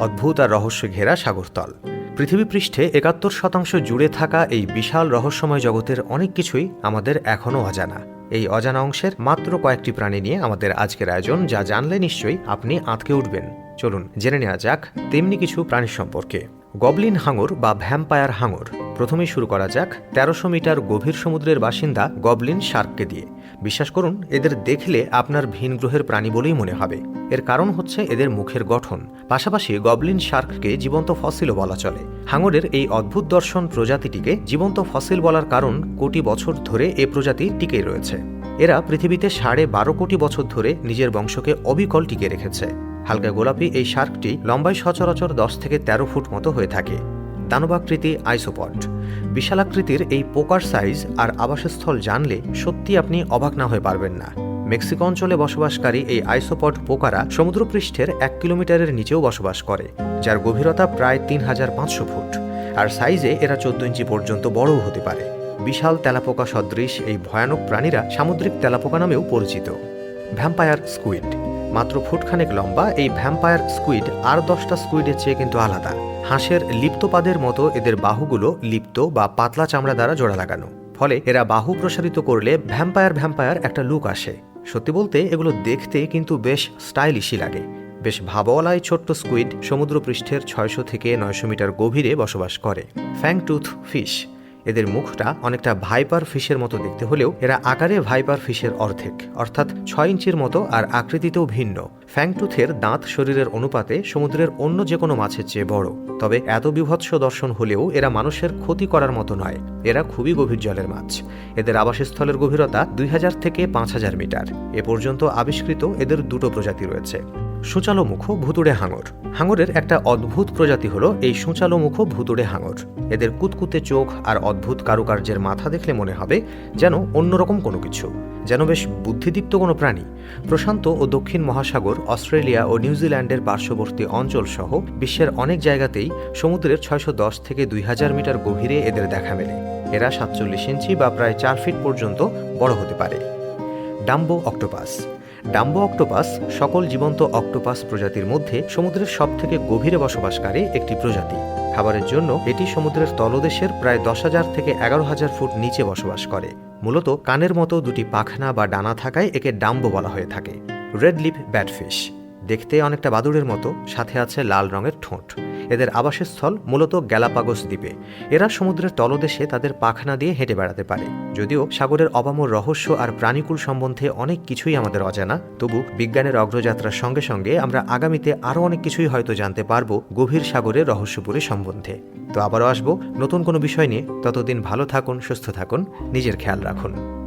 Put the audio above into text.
অদ্ভুত আর রহস্য ঘেরা সাগরতল। পৃথিবী পৃষ্ঠে একাত্তর শতাংশ জুড়ে থাকা এই বিশাল রহস্যময় জগতের অনেক কিছুই আমাদের এখনও অজানা। এই অজানা অংশের মাত্র কয়েকটি প্রাণী নিয়ে আমাদের আজকের আয়োজন, যা জানলে নিশ্চয়ই আপনি আঁতকে উঠবেন। চলুন, জেনে নেওয়া যাক তেমনি কিছু প্রাণী সম্পর্কে। গবলিন হাঙর বা ভ্যাম্পায়ার হাঙর। প্রথমেই শুরু করা যাক তেরোশো মিটার গভীর সমুদ্রের বাসিন্দা গবলিন শার্ককে দিয়ে। বিশ্বাস করুন, এদের দেখলে আপনার ভিন গ্রহের প্রাণী বলেই মনে হবে। এর কারণ হচ্ছে এদের মুখের গঠন। পাশাপাশি গবলিন শার্ককে জীবন্ত ফসিলও বলা চলে। হাঙরের এই অদ্ভুত দর্শন প্রজাতিটিকে জীবন্ত ফসিল বলার কারণ কোটি বছর ধরে এ প্রজাতি টিকে রয়েছে। এরা পৃথিবীতে সাড়ে বারো কোটি বছর ধরে নিজের বংশকে অবিকল টিকে রেখেছে। হালকা গোলাপি এই শার্কটি লম্বায় সচরাচর দশ থেকে তেরো ফুট মতো হয়ে থাকে। দানবাকৃতি আইসোপড। বিশালাকৃতির এই পোকার সাইজ আর আবাসস্থল জানলে সত্যি আপনি অবাক না হয়ে পারবেন না। মেক্সিকো অঞ্চলে বসবাসকারী এই আইসোপড পোকারা সমুদ্রপৃষ্ঠের এক কিলোমিটারের নিচেও বসবাস করে, যার গভীরতা প্রায় তিন হাজার পাঁচশো ফুট। আর সাইজে এরা চোদ্দ ইঞ্চি পর্যন্ত বড়ও হতে পারে। বিশাল তেলাপোকা সদৃশ এই ভয়ানক প্রাণীরা সামুদ্রিক তেলাপোকা নামেও পরিচিত। Vampire squid. মাত্র ফুটখানেক লম্বা, এই ভ্যাম্পায়ার স্কুইড আর দশটা স্কুইডের চেয়ে কিন্তু আলাদা। হাঁসের লিপ্তপাদের মতো এদের বাহুগুলো লিপ্ত বা পাতলা চামড়া দ্বারা জোড়া লাগানো। ফলে এরা বাহু প্রসারিত করলে ভ্যাম্পায়ার ভ্যাম্পায়ার একটা লুক আসে। সত্যি বলতে এগুলো দেখতে কিন্তু বেশ স্টাইলিশই লাগে। বেশ ভাবওয়ালায় ছোট্ট স্কুইড সমুদ্রপৃষ্ঠের ছয়শো থেকে নয়শো মিটার গভীরে বসবাস করে। Fangtooth fish. এদের মুখটা অনেকটা ভাইপার ফিশের মতো দেখতে হলেও এরা আকারে ভাইপার ফিশের অর্ধেক, অর্থাৎ ছয় ইঞ্চির মতো আর আকৃতিতেও ভিন্ন। ফ্যাংটুথের দাঁত শরীরের অনুপাতে সমুদ্রের অন্য যে কোনো মাছের চেয়ে বড়। তবে এত বিভৎস দর্শন হলেও এরা মানুষের ক্ষতি করার মতো নয়। এরা খুবই গভীর জলের মাছ। এদের আবাসস্থলের গভীরতা দুই হাজার থেকে পাঁচ হাজার মিটার। এ পর্যন্ত আবিষ্কৃত এদের দুটো প্রজাতি রয়েছে। সূচালো মুখ ভুতুড়ে হাঙর। হাঙরের একটা অদ্ভুত প্রজাতি হলো এই সূচালো মুখ ভুতুড়ে হাঙর। এদের কুতকুতে চোখ আর অদ্ভুত কারুকার্যের মাথা দেখলে মনে হবে যেন অন্যরকম কোনো কিছু, যেন বেশ বুদ্ধিদীপ্ত কোনো প্রাণী। প্রশান্ত ও দক্ষিণ মহাসাগর, অস্ট্রেলিয়া ও নিউজিল্যান্ডের পার্শ্ববর্তী অঞ্চল সহ বিশ্বের অনেক জায়গাতেই সমুদ্রের ছয়শো দশ থেকে দুই হাজার মিটার গভীরে এদের দেখা মেলে। এরা সাতচল্লিশ ইঞ্চি বা প্রায় চার ফিট পর্যন্ত বড় হতে পারে। ডাম্বো অক্টোপাস ডাম্বো অক্টোপাস সকল জীবন্ত অক্টোপাস প্রজাতির মধ্যে সমুদ্রের সবথেকে গভীরে বসবাসকারী একটি প্রজাতি। খাবারের জন্য এটি সমুদ্রের তলদেশের প্রায় দশ হাজার থেকে এগারো হাজার ফুট নিচে বসবাস করে। মূলত কানের মতো দুটি পাখনা বা ডানা থাকায় একে ডাম্বো বলা হয়ে থাকে। Red lip batfish. দেখতে অনেকটা বাদুড়ের মতো, সাথে আছে লাল রঙের ঠোঁট। এদের আবাসস্থল মূলত গ্যালাপাগোস দ্বীপে। এরা সমুদ্রের তলদেশে তাদের পাখনা দিয়ে হেঁটে বেড়াতে পারে। যদিও সাগরের অবামর রহস্য আর প্রাণীকুল সম্বন্ধে অনেক কিছুই আমাদের অজানা, তবু বিজ্ঞানের অগ্রযাত্রার সঙ্গে সঙ্গে আমরা আগামীতে আরও অনেক কিছুই হয়তো জানতে পারব গভীর সাগরের রহস্যপুরী সম্বন্ধে। তো আবারও আসব নতুন কোনো বিষয় নিয়ে। ততদিন ভালো থাকুন, সুস্থ থাকুন, নিজের খেয়াল রাখুন।